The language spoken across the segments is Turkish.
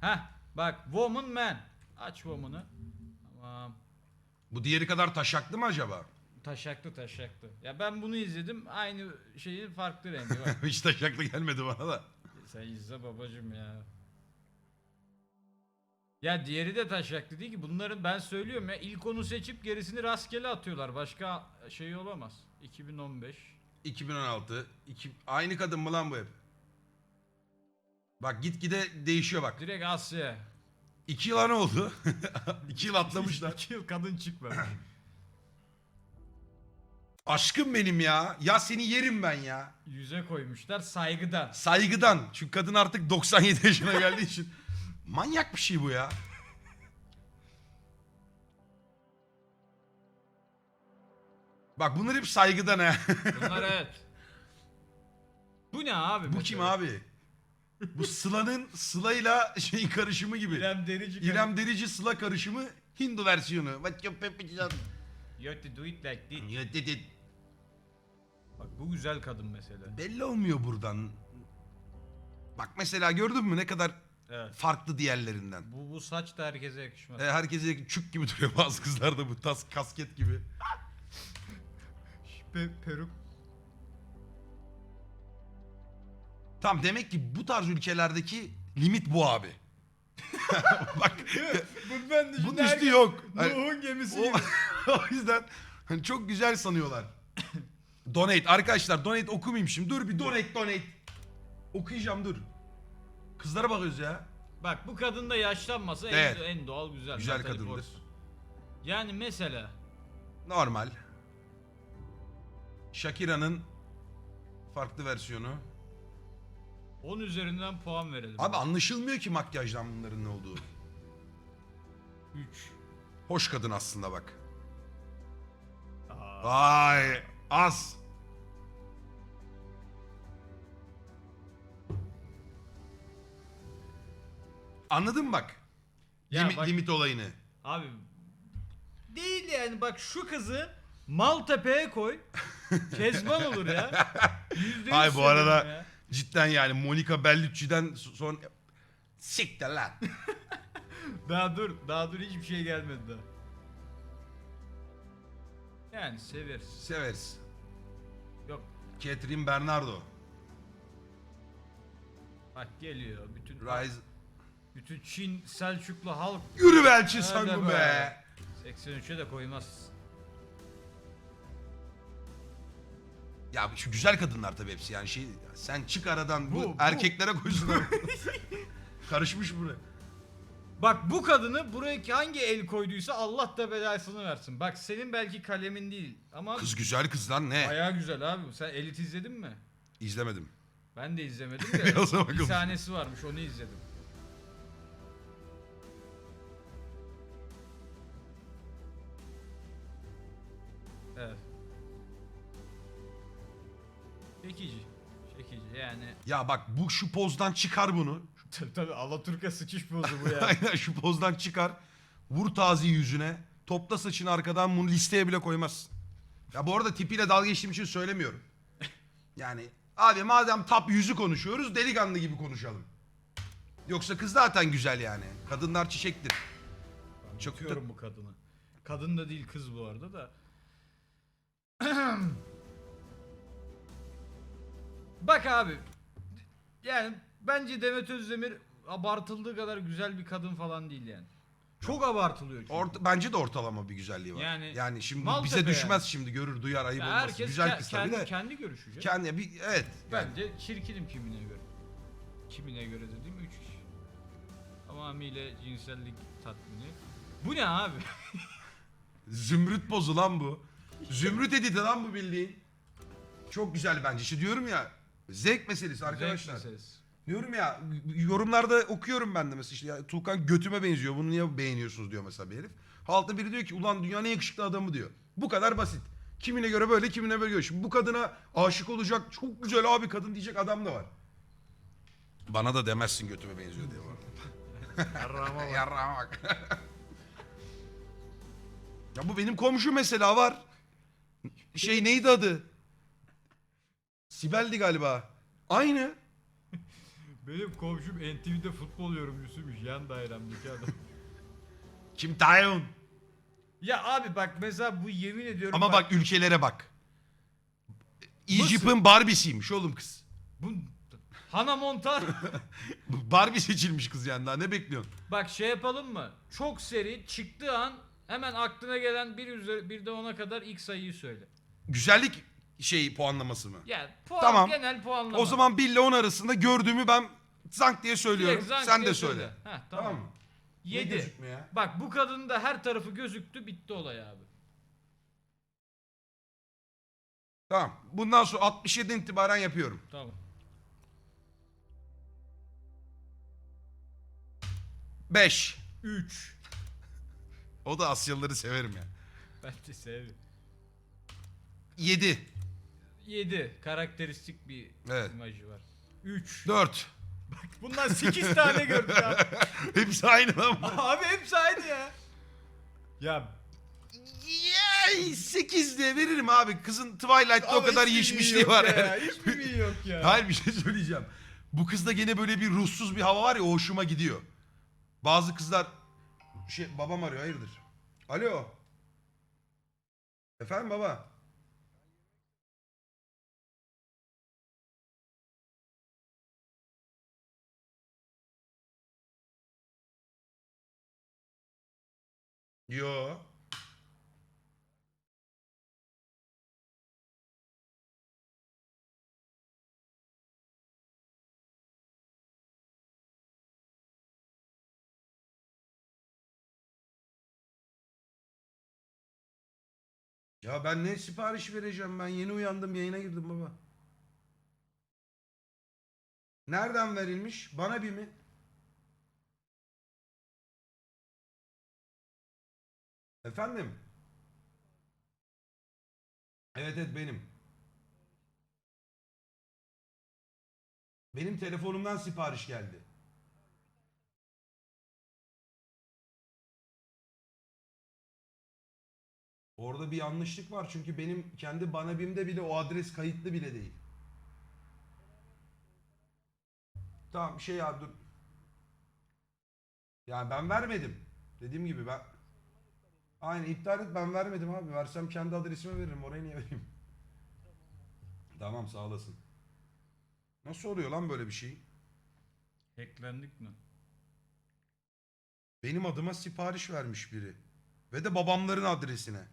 Heh bak woman man. Aç woman'ı. Tamam. Bu diğeri kadar taşaklı mı acaba? Taşaklı taşaklı. Ya ben bunu izledim. Aynı şeyin farklı rengi var. Hiç taşaklı gelmedi bana da. Sen izle babacım ya. Ya diğeri de taşaklı değil ki. Bunların ben söylüyorum ya ilk onu seçip gerisini rastgele atıyorlar. Başka şey olamaz. 2015. 2016. iki- Aynı kadın mı lan bu hep? Bak gitgide değişiyor bak. Direkt Asya. İki yıl ne oldu? İki yıl atlamışlar. 2 yıl kadın çıkmamış. Aşkım benim ya. Ya seni yerim ben ya. Yüze koymuşlar saygıdan. Saygıdan. Çünkü kadın artık 97 yaşına geldiği için. Manyak bir şey bu ya. Bak bunlar hep saygıdan ha. Bunlar evet. Bu ne abi? bu mesela? kim abi? Bu Sıla'nın Sıla'yla şeyin karışımı gibi. İrem Derici. İrem Derici Sıla karışımı Hindu versiyonu. What you yapacağım? You have to do it like this. Ya dedi- Bak bu güzel kadın mesela. Belli olmuyor buradan. Bak mesela gördün mü ne kadar Evet. farklı diğerlerinden. Bu, bu saç da herkese yakışmaz. E, herkese çük gibi duruyor bazı kızlar da bu tas kasket gibi. Pe- peruk. Tam demek ki bu tarz ülkelerdeki limit bu abi. Bak Bu ben bunun üstü yok. Hani- Nuh'un gemisi o, gibi. o yüzden hani çok güzel sanıyorlar. donate arkadaşlar donate okumayayım şimdi. Dur bir donate donate. Okuyacağım dur. Kızlara bakıyoruz ya. Bak bu kadın da yaşlanmasa Evet. en, en doğal güzel. Güzel Natalie kadındır. Portman. Yani mesela Normal. Shakira'nın farklı versiyonu. 10 üzerinden puan verelim. Abi anlaşılmıyor ki makyajdan bunların ne olduğu. 3. Hoş kadın aslında bak. Vay az. Anladın mı bak? Ya Limit, bak- limit olayını. Abi değil yani bak şu kızı Maltepe'ye koy. Kezban olur ya. Yüzde yüz Ay bu arada ya. Cidden yani Monica Bellucci'den son... Siktir lan. Daha dur, daha dur hiçbir şey gelmedi daha. Yani severiz. Severiz. Yok Catherine Bernardo. bak geliyor bütün Rise. bütün Çin Selçuklu halk Yürü Belçi Hadi be. be. 83'e de koymaz. Ya şu güzel kadınlar tabii hepsi yani şey sen çık aradan bu, Bu- bu. erkeklere koysun. Karışmış buraya. Bak bu kadını buraya hangi el koyduysa Allah da belasını versin. Bak senin belki kalemin değil ama Kız güzel kız lan ne? bayağı güzel abi. Sen Elit izledin mi? İzlemedim. Ben de izlemedim de zaman bir sahnesi varmış onu izledim. Çekici. Çekici yani. Ya bak bu şu pozdan çıkar bunu. Tabii tabii Alaturka sıçış bozu bu ya. Aynen şu pozdan çıkar. Vur tazi yüzüne. Topla saçını arkadan bunu listeye bile koymaz. Ya bu arada tipiyle dalga geçtiğim için söylemiyorum. Yani abi madem tap yüzü konuşuyoruz delikanlı gibi konuşalım. Yoksa kız zaten güzel yani. Kadınlar çiçektir. Çok da- Çok bu kadını. Kadın da değil kız bu arada da. Bak abi. Yani bence Demet Özdemir abartıldığı kadar güzel bir kadın falan değil yani. Çok abartılıyor çünkü. Orta, bence de ortalama bir güzelliği var. Yani, Yani şimdi Maltepe bize düşmez yani. şimdi görür duyar ayıp Ya olmaz. herkes Güzel kız tabii kendi, de. kendi görüşü. canım. Kendi bir evet. yani. Bence çirkinim kimine göre. Kimine göre dediğim 3 kişi. Tamamıyla cinsellik tatmini. Bu ne abi? Zümrüt pozu lan bu. Zümrüt editi lan bu bildiğin. Çok güzel bence. İşte diyorum ya zevk meselesi arkadaşlar. Meselesi. Diyorum ya yorumlarda okuyorum ben de mesela işte ya, Tuğkan götüme benziyor bunu niye beğeniyorsunuz diyor mesela bir herif. Halkta biri diyor ki ulan dünyanın en yakışıklı adamı diyor. Bu kadar basit. Kimine göre böyle kimine böyle. Şimdi bu kadına aşık olacak çok güzel abi kadın diyecek adam da var. Bana da demezsin götüme benziyor diye var. Yarrağıma bak. Yarrağa bak. ya bu benim komşu mesela var. Şey neydi adı? Sibel'di galiba. Aynı. Benim komşum NTV'de futbol yorumcusuymuş yan dairemdeki adam. Kim Taeyun? ya abi bak mesela bu yemin ediyorum Ama bak ülkelere bak. Egypt'in Barbie'siymiş oğlum kız. bu Hannah Montana Barbie seçilmiş kız yani daha ne bekliyorsun? bak şey yapalım mı? Çok seri çıktığı an hemen aklına gelen bir üzeri bir de ona kadar ilk sayıyı söyle. Güzellik şey puanlaması mı? Yani puan Tamam. genel puanlama. O zaman 1 ile 10 arasında gördüğümü ben zank diye söylüyorum. Direkt zank Sen diye de söyle. Heh, Tamam, tamam. mı? Ne 7. gözükme ya? Bak bu kadının da her tarafı gözüktü bitti olay abi. Tamam. Bundan sonra 67'den itibaren yapıyorum. Tamam. 5. 3. O da Asyalıları severim ya. Ben de seviyorum. 7. 7. Karakteristik bir Evet. imajı var. 3. 4. Bundan 8 tane gördük abi. Hepsi aynı lan. abi hepsi aynı ya. Ya Yay, 8 diye veririm abi. Kızın Twilight'ta o kadar yeşmişliği var yani. Hiçbir iyi yok ya. Hayır bir şey söyleyeceğim. Bu kızda gene böyle bir ruhsuz bir hava var ya o hoşuma gidiyor. Bazı kızlar şey babam arıyor hayırdır? Alo. Efendim baba. Yo. Ya ben ne sipariş vereceğim ben yeni uyandım yayına girdim baba. Nereden verilmiş? Bana bir mi? Efendim? Evet evet benim. Benim telefonumdan sipariş geldi. Orada bir yanlışlık var çünkü benim kendi bana bimde bile o adres kayıtlı bile değil. Tamam şey ya dur. Yani ben vermedim. Dediğim gibi ben Aynen iptal et ben vermedim abi. Versem kendi adresime veririm. Oraya niye vereyim? Tamam sağ olasın. Nasıl oluyor lan böyle bir şey? Hacklendik mi? Benim adıma sipariş vermiş biri. Ve de babamların adresine.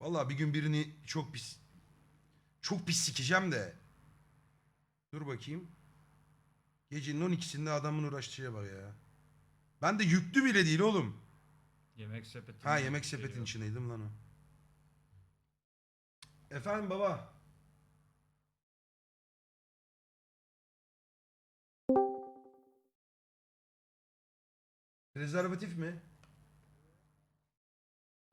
Vallahi bir gün birini çok pis çok pis sikeceğim de. Dur bakayım. Gecenin 12'sinde adamın uğraştığı şeye bak ya. Ben de yüklü bile değil oğlum. Yemek sepeti. Ha yemek sepetin içindeydim lan o. Efendim baba. Rezervatif mi?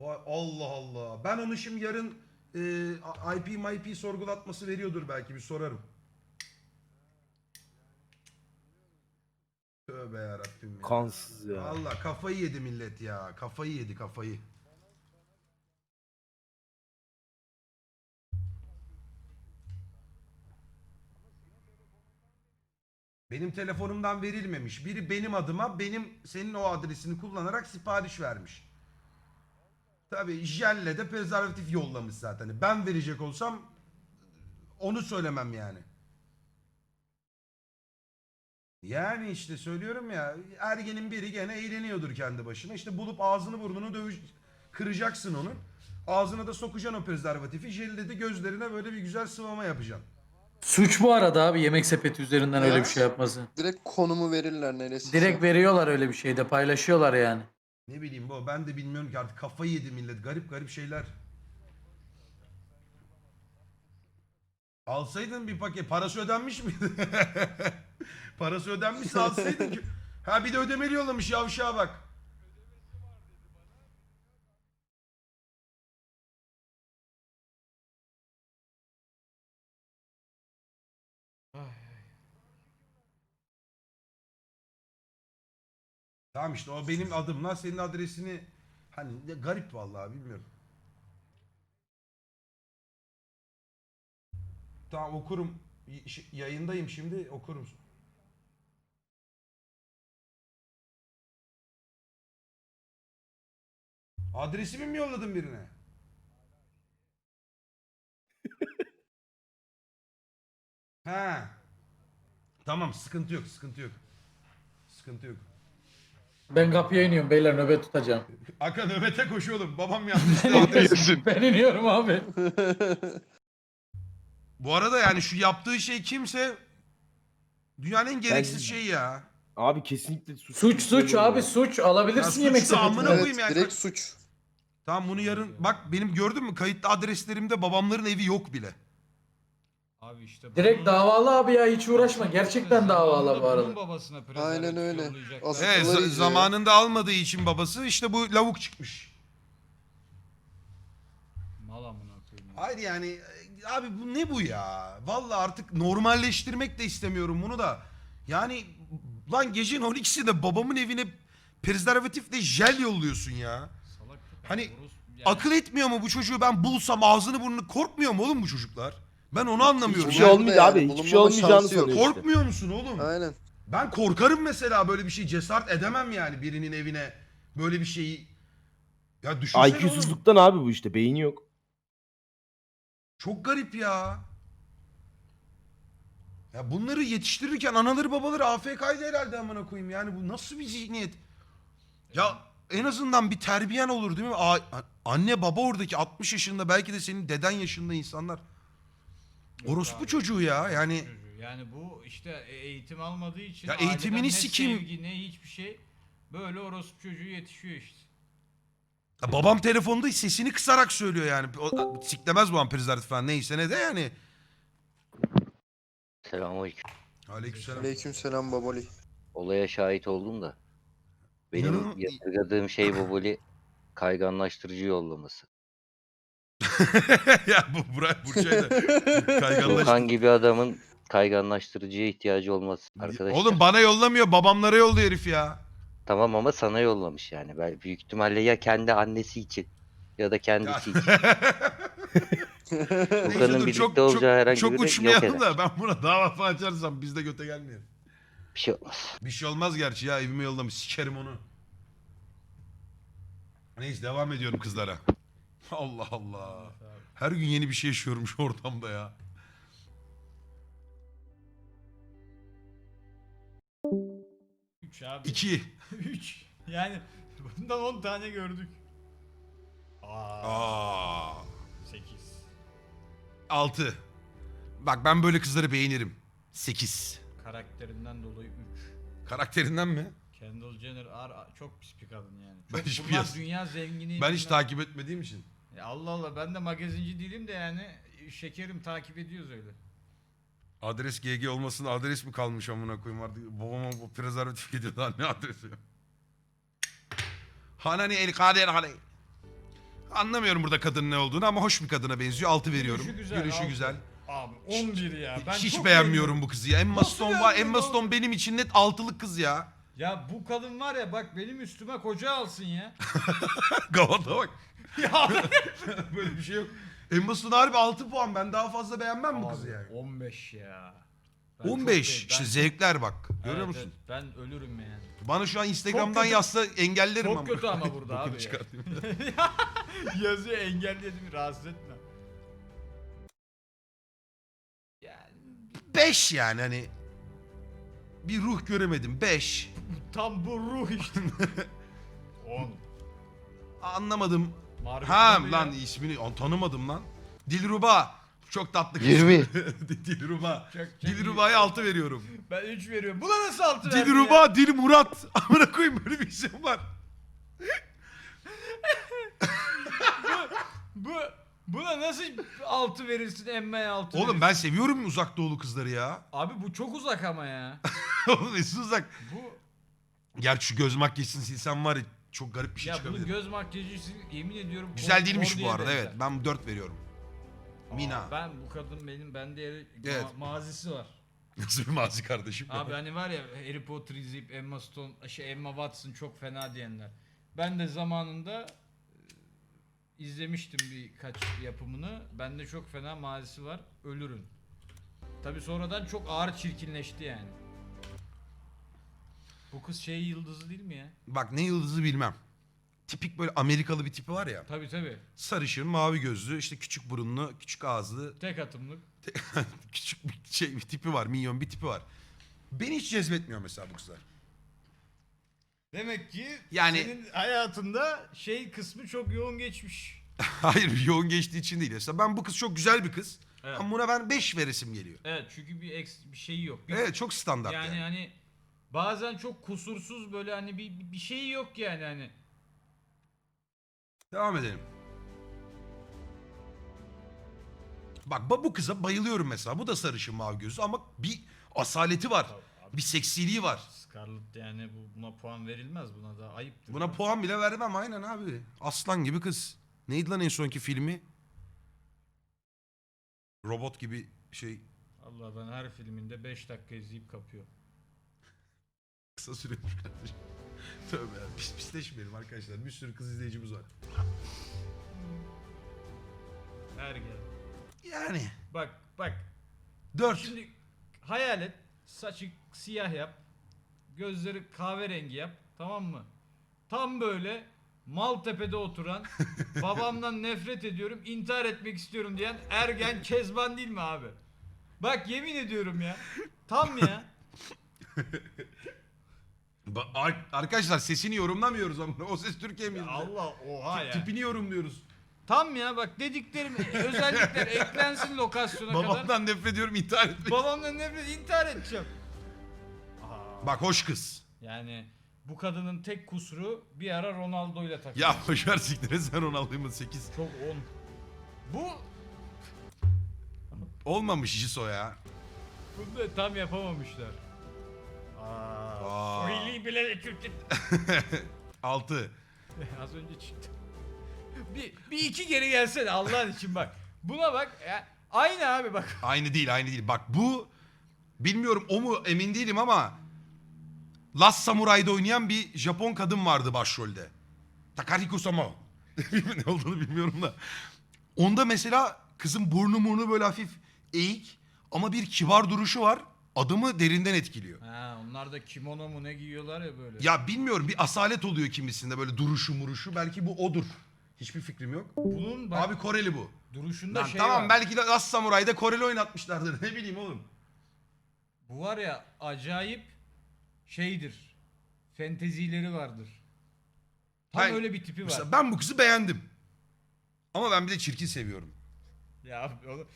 Vay Allah Allah. Ben onu şimdi yarın e, IP MIP sorgulatması veriyordur belki bir sorarım. Tövbe yarabbim ya. Kansız ya. Allah kafayı yedi millet ya. Kafayı yedi kafayı. Benim telefonumdan verilmemiş. Biri benim adıma benim senin o adresini kullanarak sipariş vermiş. Tabii jelle de prezervatif yollamış zaten. Ben verecek olsam onu söylemem yani. Yani işte söylüyorum ya ergenin biri gene eğleniyordur kendi başına. İşte bulup ağzını burnunu dövüş kıracaksın onun. Ağzına da sokacaksın o prezervatifi. Jelde de gözlerine böyle bir güzel sıvama yapacaksın. Suç bu arada abi yemek sepeti üzerinden öyle bir şey yapması. Direkt konumu verirler neresi. Direkt veriyorlar öyle bir şeyde paylaşıyorlar yani. Ne bileyim bu ben de bilmiyorum ki artık kafayı yedi millet. Garip garip şeyler. Alsaydın bir paket. Parası ödenmiş miydi? Parası ödenmişse alsaydın ki. Ha bir de ödemeli yollamış yavşağa bak. Tamam işte o benim adımla senin adresini hani ne garip vallahi bilmiyorum. Tamam okurum. Y- ş- Yayındayım şimdi okur Adresimi mi yolladın birine? ha. Tamam sıkıntı yok sıkıntı yok. Sıkıntı yok. Ben kapıya iniyorum beyler nöbet tutacağım. Aka nöbete koş oğlum. Babam yanlıştı adresi. ben iniyorum abi. Bu arada yani şu yaptığı şey kimse dünyanın en gereksiz Ben- şeyi ya. Abi kesinlikle suç. Suç suç abi suç Ya alabilirsin suç yemek da amına koyayım yani. direkt suç. Tamam bunu yarın bak benim gördün mü kayıtlı adreslerimde babamların evi yok bile. Abi işte Direkt davalı abi ya hiç uğraşma. Gerçekten davalı bu arada. babasına Aynen öyle. Asıl- Evet za- zamanında almadığı için babası işte bu lavuk çıkmış. Mal amına koyayım. ya. Hayır yani e, abi bu ne bu ya? Vallahi artık normalleştirmek de istemiyorum bunu da. Yani lan gecenin 12'sinde babamın evine prezervatifle jel yolluyorsun ya. Hani yani Akıl etmiyor mu bu çocuğu ben bulsam ağzını burnunu korkmuyor mu oğlum bu çocuklar? Ben onu anlamıyorum. Hiçbir Yani şey olmuyor yani, abi. Hiçbir şey olmayacağını sanıyor işte. korkmuyor musun oğlum? Aynen. Ben korkarım mesela böyle bir şey cesaret edemem yani birinin evine böyle bir şeyi. Ya düşünsene. IQ'suzluktan abi bu işte. Beyni yok. Çok garip ya. Ya bunları yetiştirirken anaları babaları AFK'ydı herhalde amına koyayım. Yani bu nasıl bir zihniyet? Ya en azından bir terbiyen olur değil mi? A- anne baba oradaki 60 yaşında belki de senin deden yaşında insanlar. Orospu abi. çocuğu ya yani. çocuğu. Yani bu işte e- eğitim almadığı için Ya aileden eğitimini ne sikeyim. sevgi ne hiçbir şey böyle orospu çocuğu yetişiyor işte. Ya babam telefonda sesini kısarak söylüyor yani. O, siklemez bu prezervatif falan neyse ne de yani. Selamünaleyküm. Aleykümselam. Aleykümselam baboli. Olaya şahit oldum da. Benim İnanın- yadırgadığım şey Boboli kayganlaştırıcı yollaması. ya bu Burak Burçay da kayganlaş. Volkan gibi adamın kayganlaştırıcıya ihtiyacı olması arkadaşlar. Oğlum bana yollamıyor babamlara yolluyor herif ya. Tamam ama sana yollamış yani. Ben büyük ihtimalle ya kendi annesi için ya da kendisi için. Neyse Volkan'ın dur, birlikte olacağı herhangi çok biri yok uçmayalım eder. da ben buna dava falan açarsam biz de göte gelmeyelim. Bir şey olmaz. Bir şey olmaz gerçi ya evime yollamış sikerim onu. Neyse devam ediyorum kızlara. Allah Allah. Her gün yeni bir şey yaşıyorum şu ortamda ya. Üç abi. İki. Üç. Yani bundan 10 tane gördük. Aa. Aa. 8. Altı. Bak ben böyle kızları beğenirim. Sekiz. Karakterinden dolayı 3. Karakterinden mi? Kendall Jenner ar- çok pis bir kadın yani. Ben Çok, hiç bunlar piyas- dünya zengini. Ben hiç takip etmediğim için. Ya Allah Allah ben de magazinci değilim de yani şekerim takip ediyoruz öyle. Adres GG olmasın adres mi kalmış amına koyayım artık babama bu prezervatif gidiyor daha ne adresi Hanani el kader hani. Anlamıyorum burada kadının ne olduğunu ama hoş bir kadına benziyor. Altı veriyorum. Gülüşü güzel, altı. güzel. Abi 11 ya. Ben Hiç çok beğenmiyorum bu kızı ya. Emma Nasıl Stone var. beğenmiyorsun Emma oğlum? Stone benim için net altılık kız ya. Ya bu kadın var ya bak benim üstüme koca alsın ya. Gavada bak. ya Böyle bir şey yok. Emma Stone harbi 6 puan. Ben daha fazla beğenmem bu kızı yani. 15 ya. Ben çok 15. beğen- İşte ben- zevkler bak. Görüyor Evet, musun? evet, ben ölürüm yani. Bana şu an Instagram'dan kötü- yazsa engellerim Çok ama. kötü ama burada Bokunu abi çıkartayım. Yazıyor engelledim rahatsız etme. 5 yani hani. Bir ruh göremedim. 5. tam bu ruh işte. 10. Anlamadım. Margot Ha lan ya. ismini Aa, tanımadım lan. Dilruba. Çok tatlı kız. 20. Dilruba. Çok- çok Dilruba'ya iyi. 6 veriyorum. Ben 3 veriyorum. Buna nasıl 6 verdin ya? Dilruba, Dil Murat. Amına koyayım böyle bir isim var. Bu buna nasıl 6 verirsin emmeye 6 Oğlum ben seviyorum uzak doğulu kızları ya. Abi bu çok uzak ama ya. Oğlum esin uzak. Bu Gerçi şu göz makyajını silsem var ya çok garip bir şey ya bunun çıkabilir. göz makyajı yemin ediyorum Güzel Kor- değilmiş bu Kordi'ye arada benzer. evet. Ben 4 veriyorum. Aa, Mina. Ben bu kadın benim bende yeri Evet. ma- mazisi var. Nasıl bir mazi kardeşim? Abi hani var ya Harry Potter izleyip Emma Stone, şey Emma Watson çok fena diyenler. Ben de zamanında izlemiştim birkaç yapımını. Bende çok fena mazisi var. Ölürün. Tabi sonradan çok ağır çirkinleşti yani. Bu kız şey yıldızı değil mi ya? Bak ne yıldızı bilmem. Tipik böyle Amerikalı bir tipi var ya. Tabi tabi. Sarışın, mavi gözlü, işte küçük burunlu, küçük ağızlı, Tek atımlık. küçük bir şey bir tipi var, minyon bir tipi var. Beni hiç cezbetmiyor mesela bu kızlar. Demek ki Yani- senin hayatında şey kısmı çok yoğun geçmiş. Hayır yoğun geçtiği için değil. Mesela ben bu kız çok güzel bir kız. Evet. Ama buna ben 5 veresim geliyor. Evet çünkü bir eks bir şeyi yok. Bir- Evet çok standart yani yani. hani bazen çok kusursuz böyle hani bir bir şeyi yok yani hani. Devam edelim. Bak ba- bu kıza bayılıyorum mesela. Bu da sarışın mavi gözlü ama bir asaleti var. Bir seksiliği var. Scarlett yani bu buna puan verilmez buna da ayıptır. Buna puan bile vermem aynen abi. Aslan gibi kız. Neydi lan en sonki filmi? Robot gibi şey Allah ben her filminde 5 dakika izleyip kapıyor. kısa sürüyormuş kardeşim. Tövbe ya. Pis pisleşmeyelim arkadaşlar. Bir sürü kız izleyicimiz var. Her gel. Yani. Bak bak Dört. şimdi hayal et saçı siyah yap. Gözleri kahverengi yap tamam mı? Tam böyle Maltepe'de oturan babamdan nefret ediyorum intihar etmek istiyorum diyen ergen kezban değil mi abi? Bak yemin ediyorum ya. Tam ya. Ba- ar- arkadaşlar sesini yorumlamıyoruz ama o ses Türkiye mi? Ya Allah oha ya. Tipini yorumluyoruz. Tam ya bak dediklerim özellikler eklensin lokasyona kadar. Babamdan nefret ediyorum intihar etmek. Babamdan nefret intihar edeceğim. Bak hoş kız. Yani bu kadının tek kusuru bir ara Ronaldo ile takıldı. Ya boşver siktire sen Ronaldo'yu 8. Çok on. Bu Olmamış Jiso ya. bunu da tam yapamamışlar. Aa. Aa. Milli bile de Türk 6. Az önce çıktı. Bir, bir iki geri gelsene Allah'ın için bak. Buna bak. Ya, aynı abi bak. Aynı değil aynı değil. Bak bu bilmiyorum o mu emin değilim ama Last Samurai'da oynayan bir Japon kadın vardı başrolde. Takariko Sama. ne olduğunu bilmiyorum da. Onda mesela kızın burnu burnu böyle hafif eğik ama bir kibar duruşu var. Adamı derinden etkiliyor. Ha, onlar da kimono mu ne giyiyorlar ya böyle. Ya bilmiyorum bir asalet oluyor kimisinde böyle duruşu muruşu. Belki bu odur. Hiçbir fikrim yok. Bunun bak Abi Koreli bu. duruşunda Lan şey tamam var. belki de Last Samurai'da Koreli oynatmışlardır. Ne bileyim oğlum. Bu var ya acayip şeydir. Fentezileri vardır. Tam Hayır, öyle bir tipi var. Mesela ben bu kızı beğendim. Ama ben bir de çirkin seviyorum. Ya abi onu...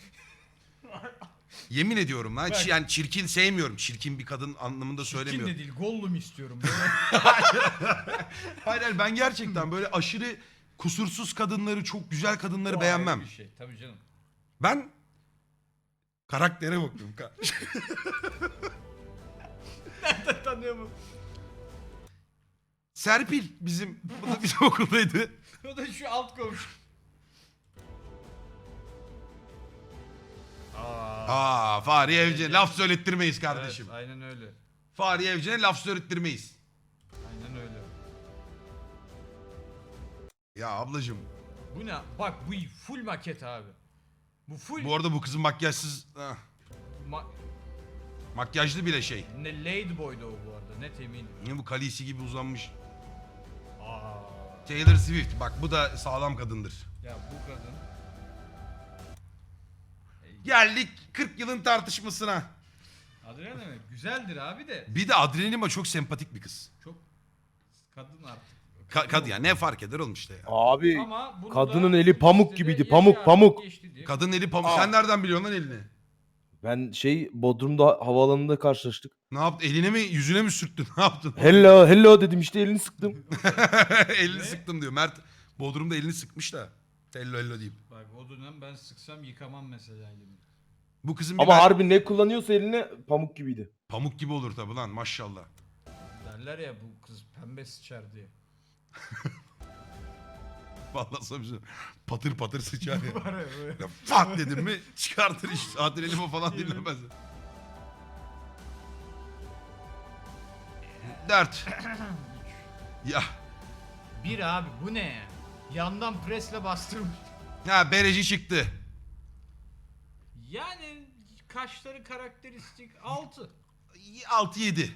Yemin ediyorum lan. Bak. Yani çirkin sevmiyorum. Çirkin bir kadın anlamında Çirkin söylemiyorum. de değil Gollum istiyorum. Hayır hayır ben gerçekten böyle aşırı kusursuz kadınları, çok güzel kadınları o beğenmem. ayrı Bir şey. Tabii canım. Ben karaktere bakıyorum. Ka- Tanıyor mu? Serpil bizim, bu da bizim okuldaydı. O da şu alt komşu. Aa, Aa Fahri Evcen'e laf söylettirmeyiz kardeşim. Evet, aynen öyle. Fahri Evcen'e laf söylettirmeyiz. Ya ablacığım. Bu ne? Bak bu full maket abi. Bu full Bu arada bu kızın makyajsız... ah, ma- makyajlı bile şey. ne Ladyboy'da o bu arada net eminim. Yine bu kalisi gibi uzanmış. Aa. Taylor Swift. Bak bu da sağlam kadındır. Ya bu kadın Geldik 40 yılın tartışmasına. Adriana ne? Güzeldir abi de Bir de Adrenalin çok sempatik bir kız. çok kadın artık. Ka- kadın ya ne fark eder oğlum işte ya. Abi Ama bunu kadının da eli pamuk gibiydi, pamuk, artık pamuk. geçti diye. Kadın eli pamuk. Aa. Sen nereden biliyorsun lan elini? ben şey Bodrum'da havaalanında karşılaştık. Ne yaptın? Eline mi yüzüne mi sürttün? Ne yaptın? Hello hello dedim işte elini sıktım. elini Ne? sıktım diyor. Mert Bodrum'da elini sıkmış da. Hello hello deyip. Bak o dönem ben sıksam yıkamam mesela elimi. Bu kızın bir Ama ben- harbi ne kullanıyorsa eline pamuk gibiydi. pamuk gibi olur tabi lan maşallah. Derler ya bu kız pembe sıçar diye. Vallahi sana bir şey- patır patır sıçar ya. Var ya böyle. Ya Fat dedim mi çıkartır iş. Adrenalin o falan dinlemez. Dert. ya. Bir abi bu ne ya? Yandan presle bastırmış. Ha bereci çıktı. Yani kaşları karakteristik 6. 6-7.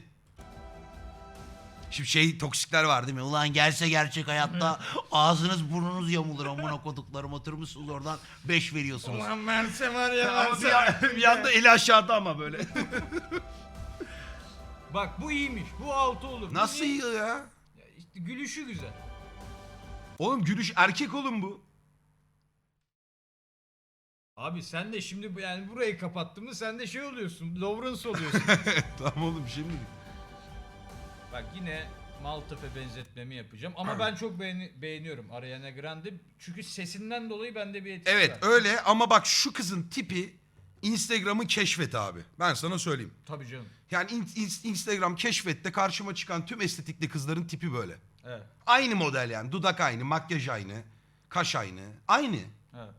Şimdi şey toksikler var değil mi? Ulan gelse gerçek hayatta ağzınız burnunuz yamulur amına koduklarım oturmuşsunuz oradan 5 veriyorsunuz. Ulan verse var ya verse. bir, an- bir anda eli aşağıda ama böyle. Bak bu iyiymiş. Bu 6 olur. Bu Nasıl iyi? ya? Ya İşte gülüşü güzel. Oğlum gülüş erkek oğlum bu. Abi sen de şimdi bu- yani burayı kapattın mı sen de şey oluyorsun. Lawrence oluyorsun. tamam oğlum şimdi. Bak yine Maltepe benzetmemi yapacağım. Ama ben çok beğeni- beğeniyorum Ariana Grande. Çünkü sesinden dolayı bende bir etkisi Evet var. öyle ama bak şu kızın tipi Instagram'ı keşfet abi. Ben sana söyleyeyim. Tabii canım. Yani in- in- Instagram keşfette karşıma çıkan tüm estetikli kızların tipi böyle. Evet. Aynı model yani. Dudak aynı, makyaj aynı, kaş aynı. Aynı. Evet.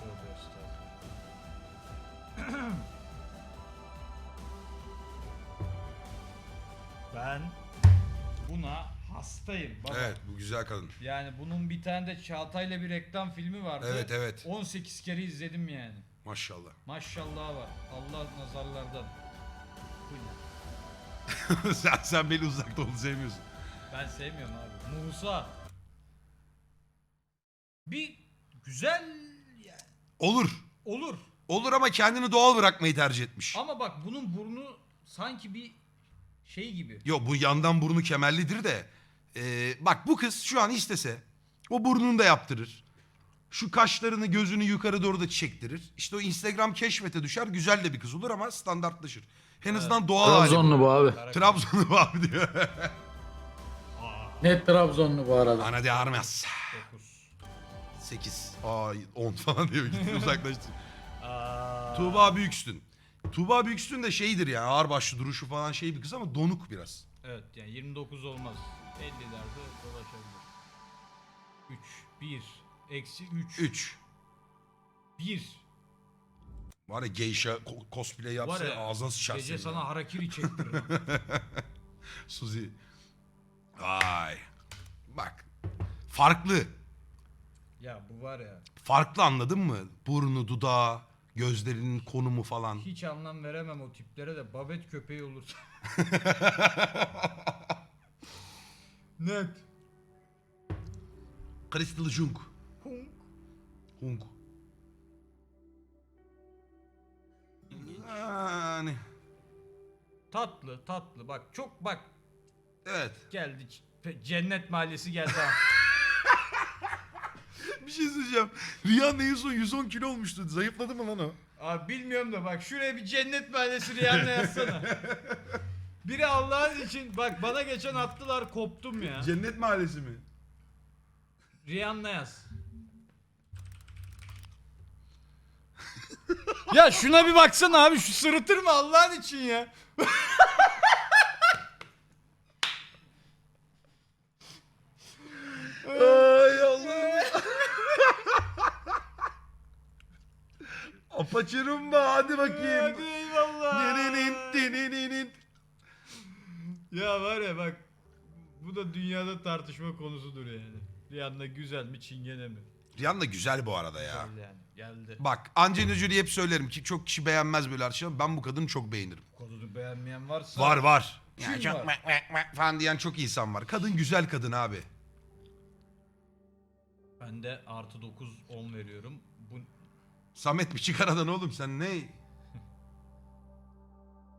Tövbe estağfurullah. ben buna hastayım baba. Evet bu güzel kadın. Yani bunun bir tane de Çağatay'la bir reklam filmi vardı. Evet, evet. 18 kere izledim yani. Maşallah. Maşallah var. Allah nazarlardan. Bu ne? sen, sen beni uzakta ol sevmiyorsun. Ben sevmiyorum abi. Musa. Bir güzel yani Olur. olur. Olur ama kendini doğal bırakmayı tercih etmiş. Ama bak bunun burnu sanki bir şey gibi. Yo bu yandan burnu kemerlidir de. Ee, bak bu kız şu an istese o burnunu da yaptırır. Şu kaşlarını gözünü yukarı doğru da çektirir. İşte o Instagram keşfete düşer. Güzel de bir kız olur ama standartlaşır. En azından doğal hali. Trabzonlu bu abi. Trabzonlu bu abi diyor. Net Trabzonlu bu arada. Ana de Armas. dokuz. 8. Aa 10 falan diyor. Gitti uzaklaştı. Aa, Tuğba Büyükstün. Tuğba Büyükstün de şeydir ya ağırbaşlı duruşu falan şey bir kız ama donuk biraz. Evet yani 29 olmaz. 50'lerde dolaşabilir. 3, 1, eksi 3, 3. 1. Var ya geisha ko- cosplay yapsa Var ya, ağzına sıçar Gece senin sana ya. harakiri çektiririm. Suzi. Vay. Bak. Farklı. ya bu var ya Farklı anladın mı? Burnu, dudağı, gözlerinin konumu falan. hiç anlam veremem o tiplere de babet köpeği olursa. Net. Crystal Jung. Hunk. Hung. Yani. Tatlı tatlı bak çok bak Evet. geldi cennet mahallesi geldi ha. Bir şey söyleyeceğim. Rihanna en son 110 kilo olmuştu. Zayıfladı mı lan o? Abi bilmiyorum da bak şuraya bir cennet mahallesi Rihanna yazsana. Biri Allah'ın için bak bana geçen attılar koptum ya. Cennet mahallesi mi? Rihanna yaz. ya şuna bir baksana abi şu sırıtır mı Allah'ın için ya. Ay Allah'ım. Apaçırım da hadi bakayım. Hadi eyvallah. Dininin, dininin. Ya var ya bak bu da dünyada tartışma konusudur yani. Rihanna güzel mi çingene mi? Rihanna güzel bu arada ya. Güzel yani geldi. Bak Angelina Jolie'yi hep söylerim ki çok kişi beğenmez böyle arkadaşlar. Ben bu kadını çok beğenirim. Bu kadını beğenmeyen varsa. Var var. Kim Yani çok var? mek mek mek falan diyen çok insan var. Kadın güzel kadın abi. Ben de artı 9 10 veriyorum. Samet bir çıkar aradan oğlum sen ne?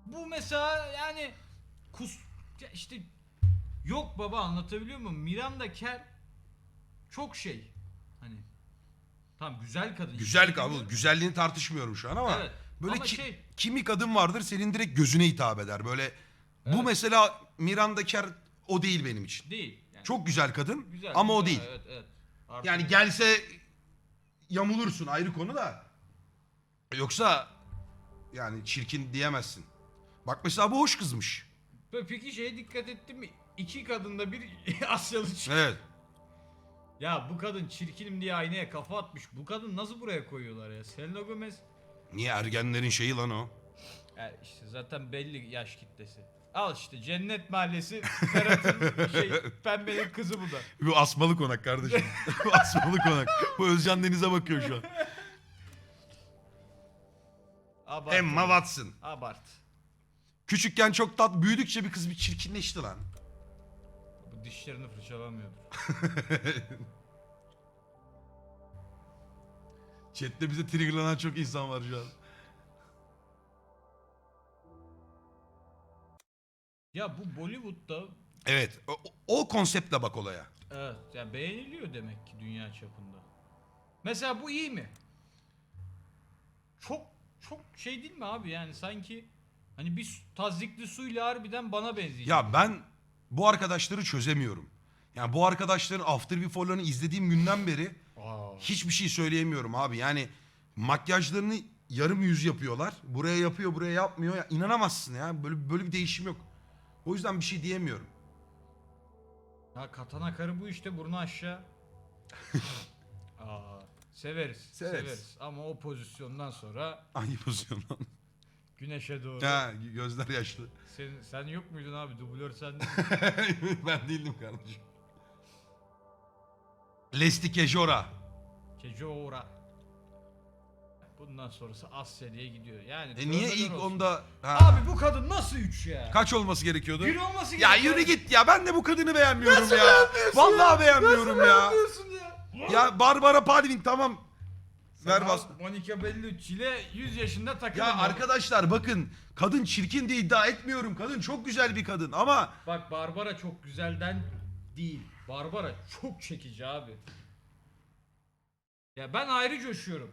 bu mesela yani kus ya işte yok baba anlatabiliyor muyum? Miranda Kerr çok şey. Hani tam güzel kadın. Güzel bilmiyorum. Güzelliğini tartışmıyorum şu an ama. Evet. Böyle Ama ki- şey- kimi kadın vardır senin direkt gözüne hitap eder. Böyle bu Evet. mesela Miranda Kerr o değil benim için. Değil. Yani Çok güzel kadın güzel, ama o güzel, değil. Evet evet. Artı Yani gelse yamulursun ayrı konu da. Yoksa yani çirkin diyemezsin. Bak mesela bu hoş kızmış. Peki şeye dikkat ettin mi? İki kadında bir Asyalı çıktı. Evet. Ya bu kadın çirkinim diye aynaya kafa atmış. Bu kadın nasıl buraya koyuyorlar ya? Selena Gomez. Niye ergenlerin şeyi lan o? Ya işte zaten belli yaş kitlesi. Al işte Cennet Mahallesi Ferhat'ın şey pembenin kızı bu da. Bu asmalı konak kardeşim. Bu asmalı konak. Bu Özcan Deniz'e bakıyor şu an. Abart. Emma Watson. Abart. Küçükken çok tat, büyüdükçe bir kız bir çirkinleşti lan. Bu dişlerini fırçalamıyordur. Chat'te bize triggerlanan çok insan var şu an. Ya bu Bollywood'da Evet. O, o konseptle bak olaya. evet ya beğeniliyor demek ki dünya çapında. Mesela bu iyi mi? Çok çok şey değil mi abi yani sanki hani bir su- tazyikli suyla harbiden bana benzeyecek. Ya ben bu arkadaşları çözemiyorum. Yani bu arkadaşların After Before'larını izlediğim günden beri Aa. hiçbir şey söyleyemiyorum abi. Yani makyajlarını yarım yüz yapıyorlar. Buraya yapıyor, buraya yapmıyor. Ya inanamazsın ya. Böyle böyle bir değişim yok. O yüzden bir şey diyemiyorum. Ya katana karı bu işte burnu aşağı. Aa, severiz, Severiz. Ama o pozisyondan sonra Hangi pozisyondan? güneşe doğru. ha, gözler yaşlı. Sen, sen yok muydun abi? Dublör sen ben değildim kardeşim. Lesti Kejora. Kejora. Bundan sonrası Asya diye gidiyor. Yani E niye ilk olsun. onda... Ha. Abi bu kadın nasıl 3 ya? Kaç olması gerekiyordu? Bir olması Ya gerekiyor. yürü git ya ben de bu kadını beğenmiyorum ya. Vallahi beğenmiyorum ya. Diyorsun ya. Ya Barbara Palvin tamam. Ver bas. Monica Bellucci ile 100 yaşında takılın. Ya arkadaşlar bakın kadın çirkin diye iddia etmiyorum. Kadın çok güzel bir kadın ama Bak Barbara çok güzelden değil. Barbara çok çekici abi. Ya ben ayrı coşuyorum.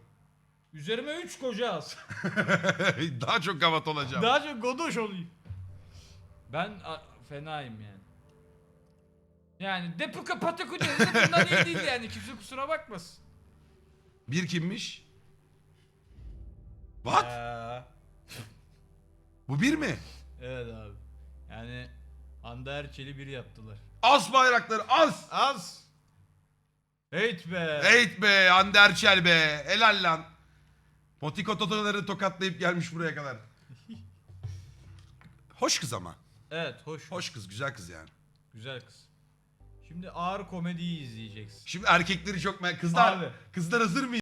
Üzerime 3 koca az. daha çok gavat olacağım. Daha çok godoş olayım. Ben a, fenayım yani. Yani Depuka Pataku değil de bundan iyi değil yani. Kimse kusura bakmasın. Bir kimmiş? What? Ee, Bu bir mi? evet abi. Yani Hande Erçel'i biri yaptılar. As bayrakları as. Az. Hate be. Eğit be Hande Erçel be. Helal lan. Potiko totoları tokatlayıp gelmiş buraya kadar. Hoş kız ama. Evet hoş. Hoş kız güzel kız yani. Güzel kız. Şimdi ağır komediyi izleyeceksin. Şimdi erkekleri çok kızlar Abi. kızlar hazır mı?